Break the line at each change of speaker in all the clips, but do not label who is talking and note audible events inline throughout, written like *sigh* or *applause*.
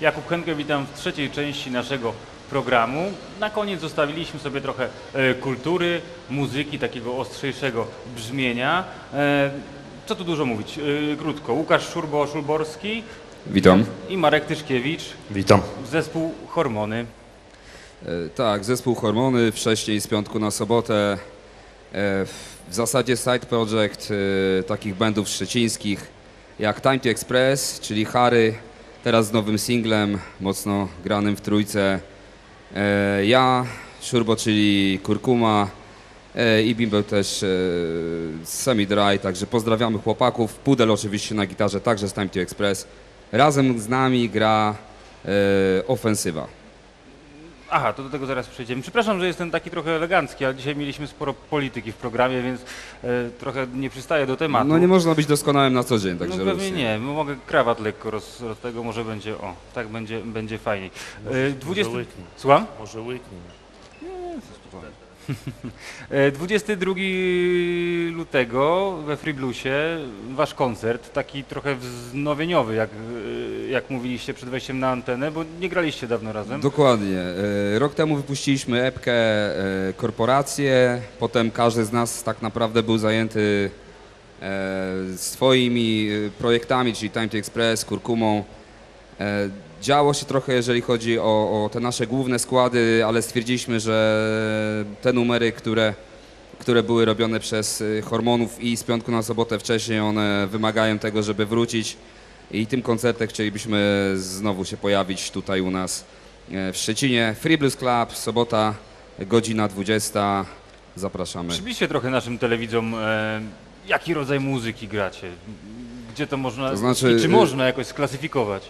Jakub Henke, witam w trzeciej części naszego programu. Na koniec zostawiliśmy sobie trochę e, kultury, muzyki, takiego ostrzejszego brzmienia. E, co tu dużo mówić? E, krótko, Łukasz Szurbo-Szulborski
Witam.
i Marek Tyszkiewicz,
Witam.
zespół Hormony.
Tak, zespół Hormony, wcześniej z piątku na sobotę. W zasadzie side project takich bandów szczecińskich jak Time to Express, czyli Harry, teraz z nowym singlem, mocno granym w trójce. E, Ja, Szurbo, czyli Kurkuma e, i Bimbeł też e, Semi Dry, także pozdrawiamy chłopaków. Pudel oczywiście na gitarze, także z Time to Express. Razem z nami gra e, Ofensywa.
Aha, to do tego zaraz przejdziemy. Przepraszam, że jestem taki trochę elegancki, ale dzisiaj mieliśmy sporo polityki w programie, więc e, trochę nie przystaję do tematu.
No nie można być doskonałym na co dzień, także
no pewnie nie, mogę krawat lekko roz, roz tego, może będzie, o, tak będzie, będzie fajniej. E, 20...
Może łyknij.
Słucham?
Może łyknij. *laughs*
E, 22 lutego we Free Bluesie wasz koncert, taki trochę wznowieniowy, jak, e, jak mówiliście przed wejściem na antenę, bo nie graliście dawno razem.
Dokładnie. E, Rok temu wypuściliśmy epkę e, Korporacje, potem każdy z nas tak naprawdę był zajęty e, swoimi projektami, czyli Time to Express, Kurkumą. Działo się trochę, jeżeli chodzi o, o te nasze główne składy, ale stwierdziliśmy, że te numery, które, które były robione przez Hormonów i z piątku na sobotę wcześniej, one wymagają tego, żeby wrócić. I tym koncertem chcielibyśmy znowu się pojawić tutaj u nas e, w Szczecinie. Free Blues Club, sobota, godzina 20. Zapraszamy.
Przybliżcie trochę naszym telewidzom, e, jaki rodzaj muzyki gracie, gdzie to można,
To znaczy,
czy
y-
można jakoś sklasyfikować.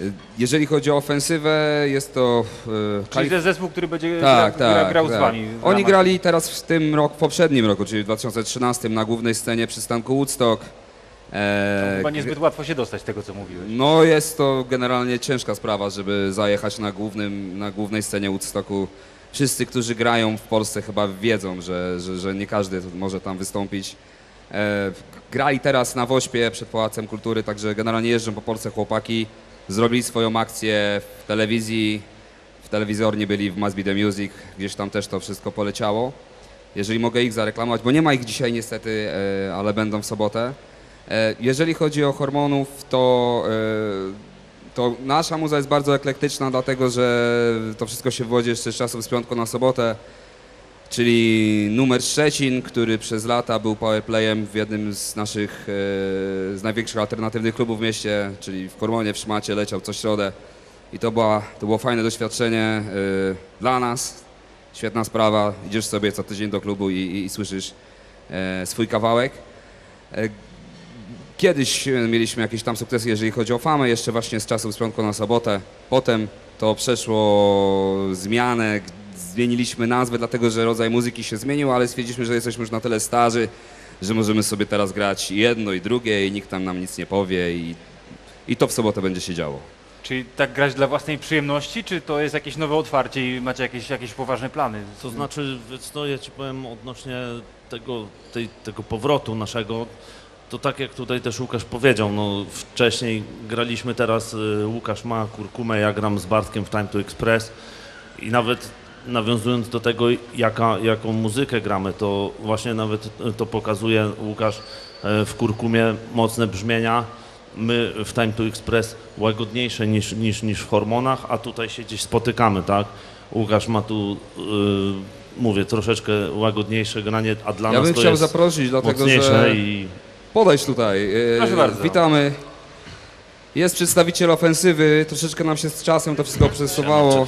Y, Jeżeli chodzi o ofensywę, jest to e,
Czyli jest zespół, który będzie
Tak,
gra,
tak,
grał z
tak.
wami. w
Oni grali teraz w tym roku, w poprzednim roku, czyli w 2013 na głównej scenie przystanku Woodstock. E,
Chyba niezbyt łatwo się dostać z tego, co mówiłeś.
No jest to generalnie ciężka sprawa, żeby zajechać na, głównym, na głównej scenie Woodstocku. Wszyscy, którzy grają w Polsce chyba wiedzą, że, że, że nie każdy może tam wystąpić. E, grali teraz na Wośpie przed Pałacem Kultury, także generalnie jeżdżą po Polsce chłopaki. Zrobili swoją akcję w telewizji, w telewizornie byli w Must Be The Music, gdzieś tam też to wszystko poleciało. Jeżeli mogę ich zareklamować, bo nie ma ich dzisiaj niestety, e, ale będą w sobotę. E, Jeżeli chodzi o hormonów, to, e, to nasza muza jest bardzo eklektyczna, dlatego że to wszystko się wywodzi jeszcze z czasów z piątku na sobotę, czyli numer Szczecin, który przez lata był powerplayem w jednym z naszych, e, z największych alternatywnych klubów w mieście, czyli w Hormonie, w Szmacie, leciał co środę. I to, była, to było fajne doświadczenie dla nas, świetna sprawa, idziesz sobie co tydzień do klubu i, i, i słyszysz swój kawałek. Kiedyś e, mieliśmy jakieś tam sukcesy, jeżeli chodzi o famę, jeszcze właśnie z czasów z piątku na sobotę. Potem to przeszło zmianę, zmieniliśmy nazwę, dlatego że rodzaj muzyki się zmienił, ale stwierdziliśmy, że jesteśmy już na tyle starzy, że możemy sobie teraz grać jedno i drugie i nikt tam nam nic nie powie i, i to w sobotę będzie się działo.
Czyli tak grać dla własnej przyjemności, czy to jest jakieś nowe otwarcie i macie jakieś, jakieś poważne plany?
To znaczy, wiesz co, ja ci powiem odnośnie tego, tej, tego powrotu naszego, to tak jak tutaj też Łukasz powiedział, no wcześniej graliśmy teraz, y, Łukasz ma kurkumę, ja gram z Bartkiem w Time to Express i nawet nawiązując do tego, jaka, jaką muzykę gramy, to właśnie nawet to pokazuje Łukasz y, w kurkumie mocne brzmienia, my w Time to Express łagodniejsze niż, niż, niż w hormonach, a tutaj się gdzieś spotykamy, tak? Łukasz ma tu, y, mówię, troszeczkę łagodniejsze granie, a dla
Ja
nas
bym
to
chciał
jest
zaprosić, dlatego że
i
podejdź tutaj. e,
Proszę bardzo.
Witamy. Jest przedstawiciel ofensywy, troszeczkę nam się z czasem to wszystko przesuwało,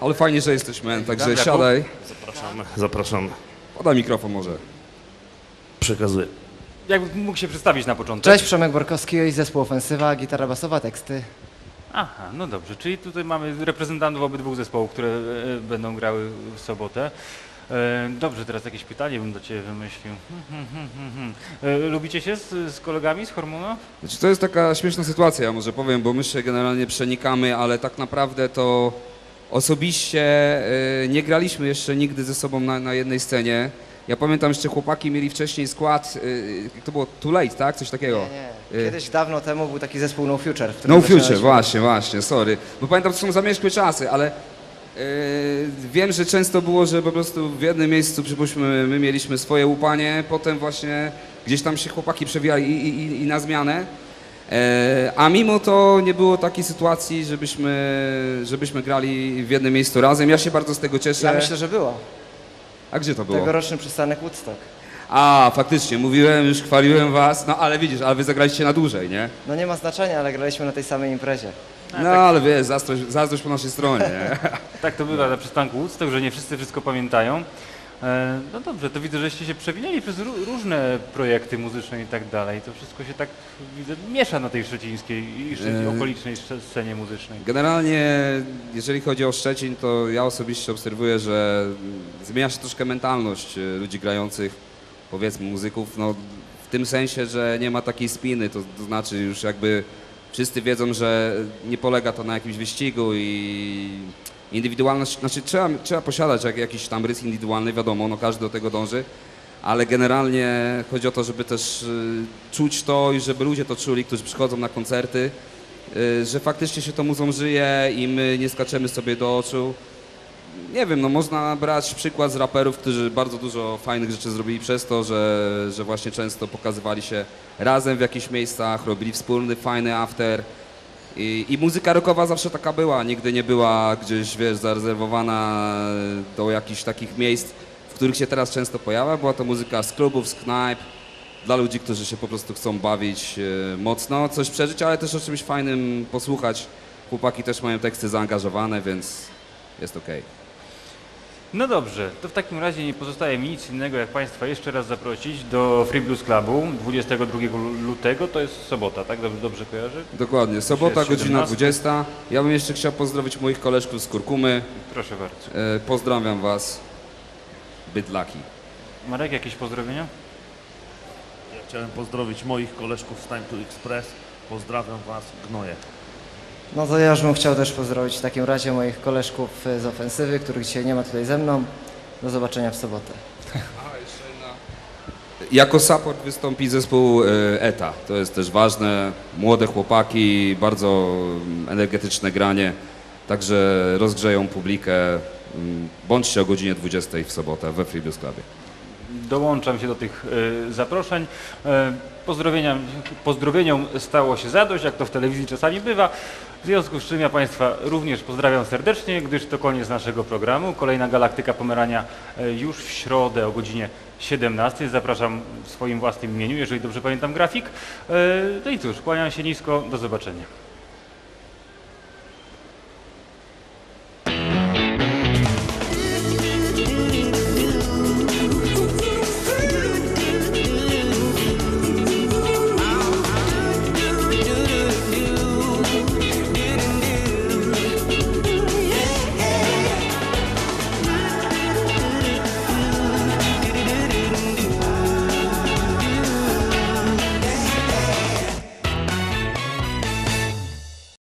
ale fajnie, że jesteś, man, także
Jakub?
siadaj.
zapraszamy, zapraszamy.
Podaj mikrofon może.
Przekazuję.
Jak mógł się przedstawić na początek?
Cześć, Przemek Borkowski i zespół Ofensywa, gitara basowa, teksty.
Aha, no dobrze, czyli tutaj mamy reprezentantów obydwu zespołów, które e, będą grały w sobotę. E, dobrze, teraz jakieś pytanie bym do Ciebie wymyślił. *laughs* E, lubicie się z, z kolegami z Hormona?
Znaczy, to jest taka śmieszna sytuacja, ja może powiem, bo my się generalnie przenikamy, ale tak naprawdę to osobiście e, nie graliśmy jeszcze nigdy ze sobą na, na jednej scenie. Ja pamiętam jeszcze chłopaki mieli wcześniej skład, jak to było Too Late, tak? Coś takiego.
Nie, nie. Kiedyś dawno temu był taki zespół No Future.
No Future, właśnie, właśnie, sorry. Bo pamiętam, to są zamierzchłe czasy, ale wiem, że często było, że po prostu w jednym miejscu, przypuśćmy, my mieliśmy swoje łupanie, potem właśnie gdzieś tam się chłopaki przewijali i, i, i- na zmianę. E, a mimo to nie było takiej sytuacji, żebyśmy, żebyśmy grali w jednym miejscu razem. Ja się bardzo z tego cieszę.
Ja myślę, że było.
A gdzie to było?
Tegoroczny przystanek Woodstock.
A, faktycznie, mówiłem, już chwaliłem was, no ale widzisz, ale wy zagraliście na dłużej, nie?
No nie ma znaczenia, ale graliśmy na tej samej imprezie.
No ale wiesz, zazdrość, zazdrość po naszej stronie, nie? *laughs*
Tak to bywa na przystanku Woodstock, że nie wszyscy wszystko pamiętają. E, No dobrze, to widzę, żeście się przewinęli przez ró- różne projekty muzyczne i tak dalej. To wszystko się tak, widzę, miesza na tej szczecińskiej i szczeci-
E.
okolicznej scenie muzycznej.
Generalnie, jeżeli chodzi o Szczecin, to ja osobiście obserwuję, że zmienia się troszkę mentalność e, ludzi grających, powiedzmy muzyków, no w tym sensie, że nie ma takiej spiny, to, to znaczy już jakby wszyscy wiedzą, że nie polega to na jakimś wyścigu i indywidualność, znaczy trzeba, trzeba posiadać jak, jakiś tam rys indywidualny, wiadomo, no każdy do tego dąży, ale generalnie chodzi o to, żeby też y, czuć to i żeby ludzie to czuli, którzy przychodzą na koncerty, y, że faktycznie się to muzą żyje i my nie skaczemy sobie do oczu. Nie wiem, no można brać przykład z raperów, którzy bardzo dużo fajnych rzeczy zrobili przez to, że, że właśnie często pokazywali się razem w jakichś miejscach, robili wspólny, fajny after. I, I muzyka rockowa zawsze taka była, nigdy nie była gdzieś, wiesz, zarezerwowana do jakichś takich miejsc, w których się teraz często pojawia. Była to muzyka z klubów, z knajp, dla ludzi, którzy się po prostu chcą bawić e, mocno, coś przeżyć, ale też o czymś fajnym posłuchać. Chłopaki też mają teksty zaangażowane, więc jest okej.
No dobrze, to w takim razie nie pozostaje mi nic innego, jak Państwa jeszcze raz zaprosić do Free Blues Clubu 22 lutego, to jest sobota, tak? Dobrze, dobrze kojarzę?
Dokładnie, sobota, godzina
17.
20. Ja bym jeszcze chciał pozdrowić moich koleżków z Kurkumy.
Proszę bardzo.
E, pozdrawiam was. Bydlaki.
Marek, jakieś pozdrowienia?
Ja chciałem pozdrowić moich koleżków z Time to Express. Pozdrawiam Was, gnoje.
No to ja już bym chciał też pozdrowić w takim razie moich koleżków e, z ofensywy, których dzisiaj nie ma tutaj ze mną. Do zobaczenia w sobotę.
Jako support wystąpi zespół e, ETA. To jest też ważne. Młode chłopaki, bardzo mm, energetyczne granie. Także rozgrzeją publikę. Mm, Bądźcie o godzinie 20 w sobotę we Free Blues Clubie.
Dołączam się do tych e, zaproszeń. E, pozdrowieniom, pozdrowieniom stało się zadość, jak to w telewizji czasami bywa. W związku z czym ja Państwa również pozdrawiam serdecznie, gdyż to koniec naszego programu. Kolejna Galaktyka Pomerania e, już w środę o godzinie 17. Zapraszam w swoim własnym imieniu, jeżeli dobrze pamiętam grafik. E, no i cóż, kłaniam się nisko, do zobaczenia.